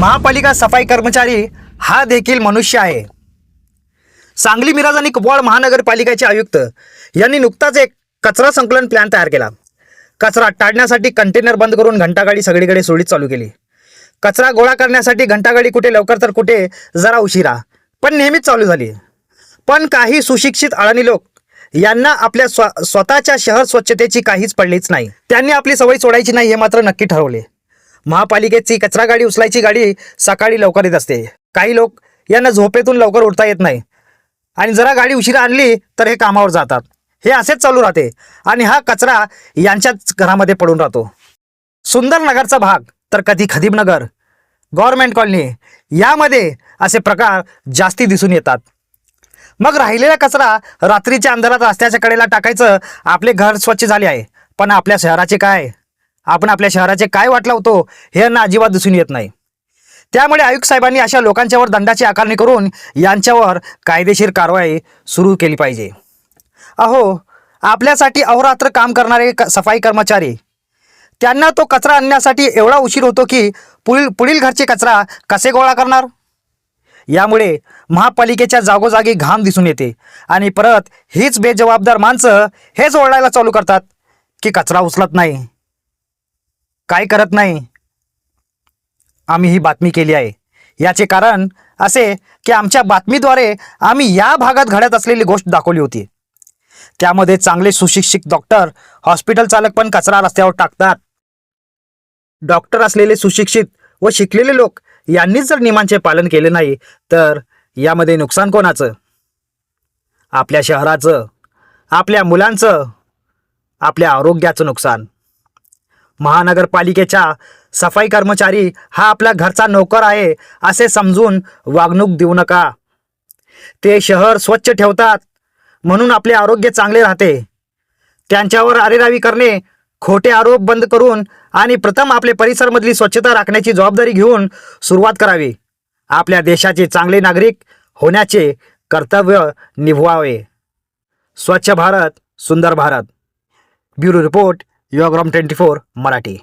महापालिका सफाई कर्मचारी हा देखील मनुष्य आहे. सांगली मिराज आणि कुपवाड महानगरपालिकेचे आयुक्त यांनी नुकताच एक कचरा संकलन प्लॅन तयार केला. कचरा टाळण्यासाठी कंटेनर बंद करून घंटागाडी सगळीकडे सोडीत चालू केली. कचरा गोळा करण्यासाठी घंटागाडी कुठे लवकर तर कुठे जरा उशिरा. पण नेहमीच चालू झाली. पण काही सुशिक्षित अळणी लोक यांना आपल्या स्व स्वतःच्या शहर स्वच्छतेची काहीच पडलीच नाही. त्यांनी आपली सवय सोडायची नाही हे मात्र नक्की ठरवले. महापालिकेची कचरा गाडी उचलायची गाडी सकाळी लवकर येत असते. काही लोक यांना झोपेतून लवकर उठता येत नाही. आणि जरा गाडी उशिरा आणली तर हे कामावर जातात. हे असेच चालू राहते. आणि हा कचरा यांच्याच घरामध्ये पडून राहतो. सुंदर नगरचा भाग तर कधी खदीम नगर गव्हर्नमेंट कॉलनी यामध्ये असे प्रकार जास्ती दिसून येतात. मग राहिलेला कचरा रात्रीच्या अंधारात रस्त्याच्या कडेला टाकायचं आपले घर स्वच्छ झाले आहे. पण आपल्या शहराचे काय? आपण आपल्या शहराचे काय वाट लावतो हे यांना अजिबात दिसून येत नाही. त्यामुळे आयुक्त साहेबांनी अशा लोकांच्यावर दंडाची आकारणी करून यांच्यावर कायदेशीर कारवाई सुरू केली पाहिजे. अहो आपल्यासाठी अहोरात्र काम करणारे क- सफाई कर्मचारी त्यांना तो कचरा आणण्यासाठी एवढा उशीर होतो की पुढील पुढील घरचे कचरा कसे गोळा करणार? यामुळे महापालिकेच्या जागोजागी घाम दिसून येते आणि परत हीच बेजबाबदार माणसं हेच ओरडायला चालू करतात की कचरा उचलत नाही. काय करत नाही? आम्ही ही बातमी केली आहे. याचे कारण असे की आमच्या बातमीद्वारे आम्ही या भागात घडत असलेली गोष्ट दाखवली होती. त्यामध्ये चांगले सुशिक्षित डॉक्टर हॉस्पिटल चालक पण कचरा रस्त्यावर टाकतात. डॉक्टर असलेले सुशिक्षित व शिकलेले लोक यांनीच जर नियमांचे पालन केले नाही तर यामध्ये नुकसान कोणाचं? आपल्या शहराचं आपल्या मुलांचं आपल्या आरोग्याचं नुकसान. महानगरपालिकेच्या सफाई कर्मचारी हा आपल्या घरचा नोकर आहे असे समजून वागणूक देऊ नका. ते शहर स्वच्छ ठेवतात म्हणून आपले आरोग्य चांगले राहते. त्यांच्यावर अरेरावी करणे खोटे आरोप बंद करून आणि प्रथम आपले परिसरमधली स्वच्छता राखण्याची जबाबदारी घेऊन सुरुवात करावी. आपल्या देशाचे चांगले नागरिक होण्याचे कर्तव्य निभवावे स्वच्छ भारत सुंदर Bharat. Bureau report Yuvagram twenty four Marathi.